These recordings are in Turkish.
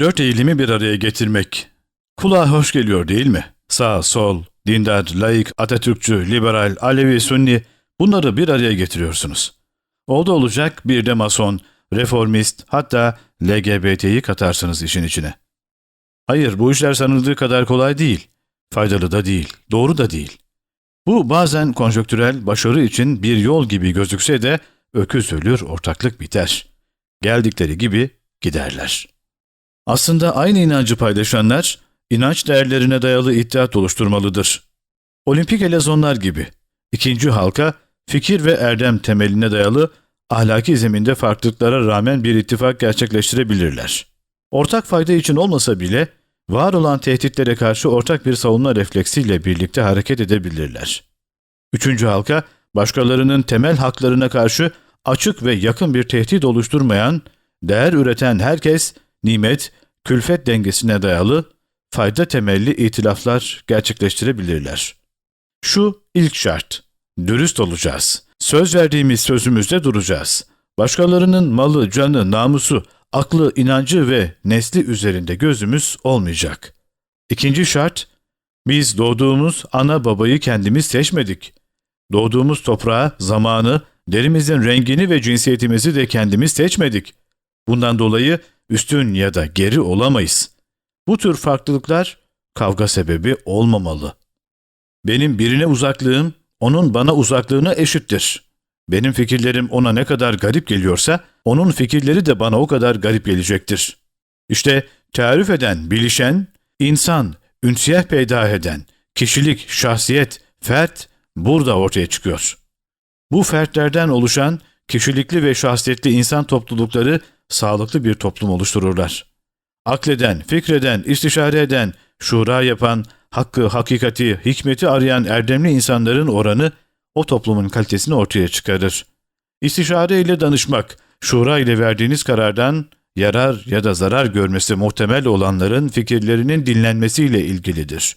Dört eğilimi bir araya getirmek. Kulağa hoş geliyor değil mi? Sağ, sol, dindar, laik, Atatürkçü, liberal, Alevi, Sunni bunları bir araya getiriyorsunuz. Oldu olacak bir de mason, reformist hatta LGBT'yi katarsınız işin içine. Hayır bu işler sanıldığı kadar kolay değil. Faydalı da değil, doğru da değil. Bu bazen konjonktürel başarı için bir yol gibi gözükse de öküz ölür, ortaklık biter. Geldikleri gibi giderler. Aslında aynı inancı paylaşanlar, inanç değerlerine dayalı iddiat oluşturmalıdır. Olimpik elezonlar gibi. İkinci halka, fikir ve erdem temeline dayalı ahlaki zeminde farklılıklara rağmen bir ittifak gerçekleştirebilirler. Ortak fayda için olmasa bile, var olan tehditlere karşı ortak bir savunma refleksiyle birlikte hareket edebilirler. Üçüncü halka, başkalarının temel haklarına karşı açık ve yakın bir tehdit oluşturmayan, değer üreten herkes, nimet, külfet dengesine dayalı, fayda temelli itilaflar gerçekleştirebilirler. Şu ilk şart, dürüst olacağız. Söz verdiğimiz sözümüzde duracağız. Başkalarının malı, canı, namusu, aklı, inancı ve nesli üzerinde gözümüz olmayacak. İkinci şart, biz doğduğumuz ana babayı kendimiz seçmedik. Doğduğumuz toprağı, zamanı, derimizin rengini ve cinsiyetimizi de kendimiz seçmedik. Bundan dolayı üstün ya da geri olamayız. Bu tür farklılıklar kavga sebebi olmamalı. Benim birine uzaklığım, onun bana uzaklığına eşittir. Benim fikirlerim ona ne kadar garip geliyorsa, onun fikirleri de bana o kadar garip gelecektir. İşte tarif eden, bilişen, insan, ünsiyeh peyda eden, kişilik, şahsiyet, fert burada ortaya çıkıyor. Bu fertlerden oluşan kişilikli ve şahsiyetli insan toplulukları sağlıklı bir toplum oluştururlar. Akleden, fikreden, istişare eden, şura yapan, hakkı, hakikati, hikmeti arayan erdemli insanların oranı o toplumun kalitesini ortaya çıkarır. İstişare ile danışmak, şura ile verdiğiniz karardan yarar ya da zarar görmesi muhtemel olanların fikirlerinin dinlenmesiyle ilgilidir.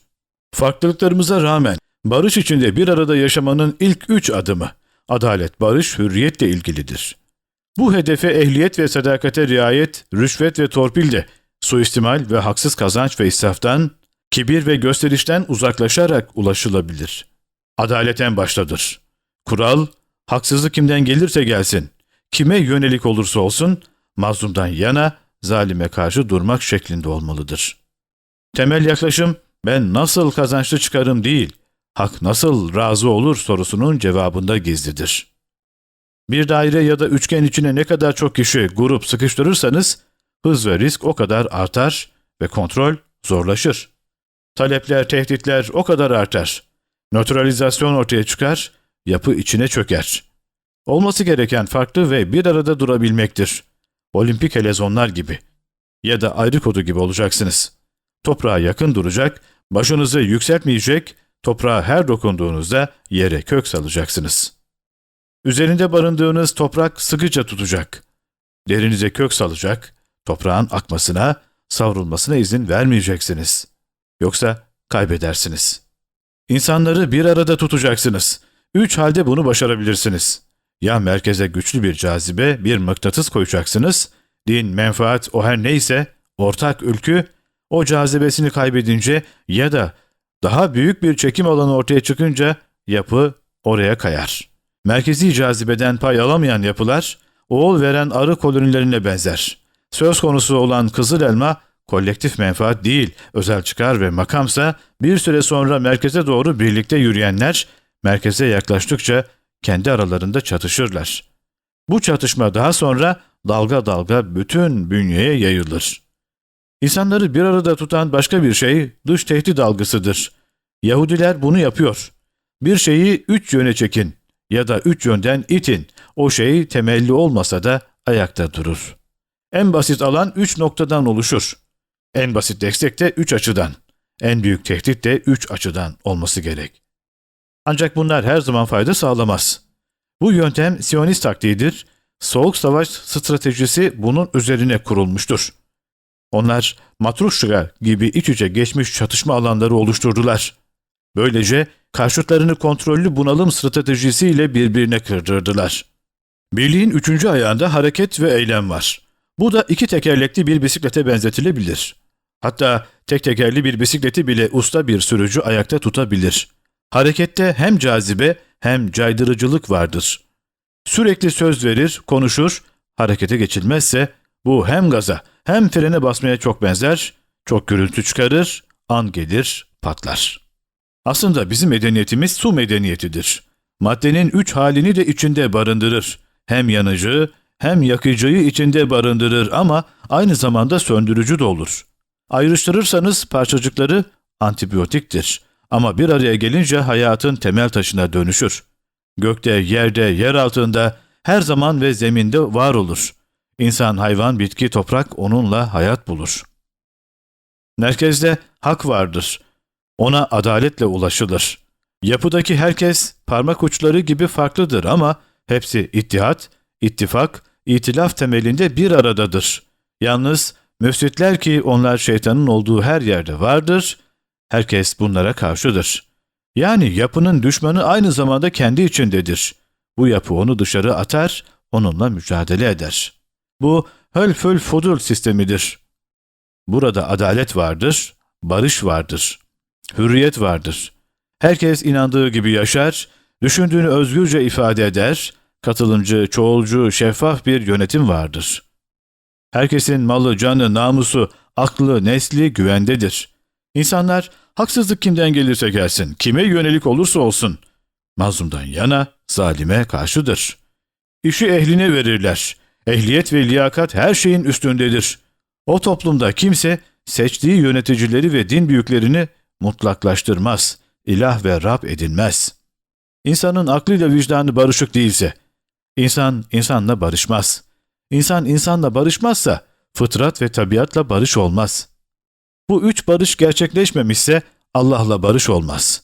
Farklılıklarımıza rağmen barış içinde bir arada yaşamanın ilk üç adımı, adalet, barış, hürriyetle ilgilidir. Bu hedefe ehliyet ve sadakate riayet, rüşvet ve torpil de, suistimal ve haksız kazanç ve israftan, kibir ve gösterişten uzaklaşarak ulaşılabilir. Adalet en baştadır. Kural, haksızlık kimden gelirse gelsin, kime yönelik olursa olsun, mazlumdan yana, zalime karşı durmak şeklinde olmalıdır. Temel yaklaşım, ben nasıl kazançlı çıkarım değil, hak nasıl razı olur sorusunun cevabında gizlidir. Bir daire ya da üçgen içine ne kadar çok kişi, grup sıkıştırırsanız, hız ve risk o kadar artar ve kontrol zorlaşır. Talepler, tehditler o kadar artar. Nötralizasyon ortaya çıkar, yapı içine çöker. Olması gereken farklı ve bir arada durabilmektir. Olimpik helezonlar gibi. Ya da ayrı kodu gibi olacaksınız. Toprağa yakın duracak, başınızı yükseltmeyecek, toprağa her dokunduğunuzda yere kök salacaksınız. Üzerinde barındığınız toprak sıkıca tutacak. Derinize kök salacak, toprağın akmasına, savrulmasına izin vermeyeceksiniz. Yoksa kaybedersiniz. İnsanları bir arada tutacaksınız. Üç halde bunu başarabilirsiniz. Ya merkeze güçlü bir cazibe, bir mıknatıs koyacaksınız, din, menfaat, o her neyse, ortak ülkü, o cazibesini kaybedince ya da daha büyük bir çekim alanı ortaya çıkınca yapı oraya kayar. Merkezi cazibeden pay alamayan yapılar, oğul veren arı kolonilerine benzer. Söz konusu olan kızıl elma, kolektif menfaat değil, özel çıkar ve makamsa bir süre sonra merkeze doğru birlikte yürüyenler, merkeze yaklaştıkça kendi aralarında çatışırlar. Bu çatışma daha sonra dalga dalga bütün bünyeye yayılır. İnsanları bir arada tutan başka bir şey dış tehdit algısıdır. Yahudiler bunu yapıyor. Bir şeyi üç yöne çekin ya da üç yönden itin. O şey temelli olmasa da ayakta durur. En basit alan üç noktadan oluşur. En basit destek de üç açıdan. En büyük tehdit de üç açıdan olması gerek. Ancak bunlar her zaman fayda sağlamaz. Bu yöntem Siyonist taktiğidir. Soğuk savaş stratejisi bunun üzerine kurulmuştur. Onlar Matruşka gibi iç içe geçmiş çatışma alanları oluşturdular. Böylece karşıtlarını kontrollü bunalım stratejisiyle birbirine kırdırdılar. Birliğin üçüncü ayağında hareket ve eylem var. Bu da iki tekerlekli bir bisiklete benzetilebilir. Hatta tek tekerli bir bisikleti bile usta bir sürücü ayakta tutabilir. Harekette hem cazibe hem caydırıcılık vardır. Sürekli söz verir, konuşur, harekete geçilmezse bu hem gaza hem frene basmaya çok benzer, çok gürültü çıkarır, an gelir, patlar. Aslında bizim medeniyetimiz su medeniyetidir. Maddenin üç halini de içinde barındırır. Hem yanıcı hem yakıcıyı içinde barındırır ama aynı zamanda söndürücü de olur. Ayrıştırırsanız parçacıkları antibiyotiktir. Ama bir araya gelince hayatın temel taşına dönüşür. Gökte, yerde, yer altında, her zaman ve zeminde var olur. İnsan, hayvan, bitki, toprak onunla hayat bulur. Merkezde hak vardır. Ona adaletle ulaşılır. Yapıdaki herkes parmak uçları gibi farklıdır ama hepsi ittihat, ittifak, itilaf temelinde bir aradadır. Yalnız müfsitler ki onlar şeytanın olduğu her yerde vardır, herkes bunlara karşıdır. Yani yapının düşmanı aynı zamanda kendi içindedir. Bu yapı onu dışarı atar, onunla mücadele eder. Bu hölfül fudul sistemidir. Burada adalet vardır, barış vardır, hürriyet vardır. Herkes inandığı gibi yaşar, düşündüğünü özgürce ifade eder, katılımcı, çoğulcu, şeffaf bir yönetim vardır. Herkesin malı, canı, namusu, aklı, nesli güvendedir. İnsanlar haksızlık kimden gelirse gelsin, kime yönelik olursa olsun, mazlumdan yana, zalime karşıdır. İşi ehline verirler. Ehliyet ve liyakat her şeyin üstündedir. O toplumda kimse seçtiği yöneticileri ve din büyüklerini mutlaklaştırmaz, ilah ve Rab edinmez. İnsanın aklıyla vicdanı barışık değilse, insan insanla barışmaz. İnsan insanla barışmazsa, fıtrat ve tabiatla barış olmaz. Bu üç barış gerçekleşmemişse, Allah'la barış olmaz.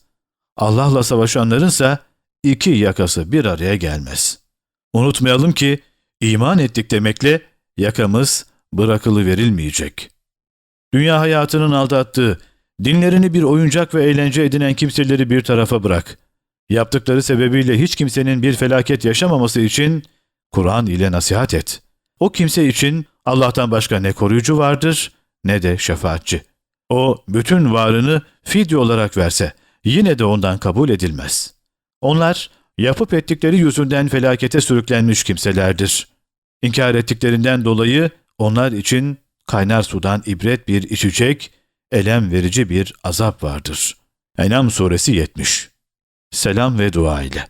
Allah'la savaşanlarınsa iki yakası bir araya gelmez. Unutmayalım ki, iman ettik demekle yakamız bırakılı verilmeyecek. Dünya hayatının aldattığı, dinlerini bir oyuncak ve eğlence edinen kimseleri bir tarafa bırak. Yaptıkları sebebiyle hiç kimsenin bir felaket yaşamaması için Kur'an ile nasihat et. O kimse için Allah'tan başka ne koruyucu vardır ne de şefaatçi. O bütün varını fidye olarak verse yine de ondan kabul edilmez. Onlar yapıp ettikleri yüzünden felakete sürüklenmiş kimselerdir. İnkar ettiklerinden dolayı onlar için kaynar sudan ibret bir içecek, elem verici bir azap vardır. Enam suresi 70 Selam ve dua ile.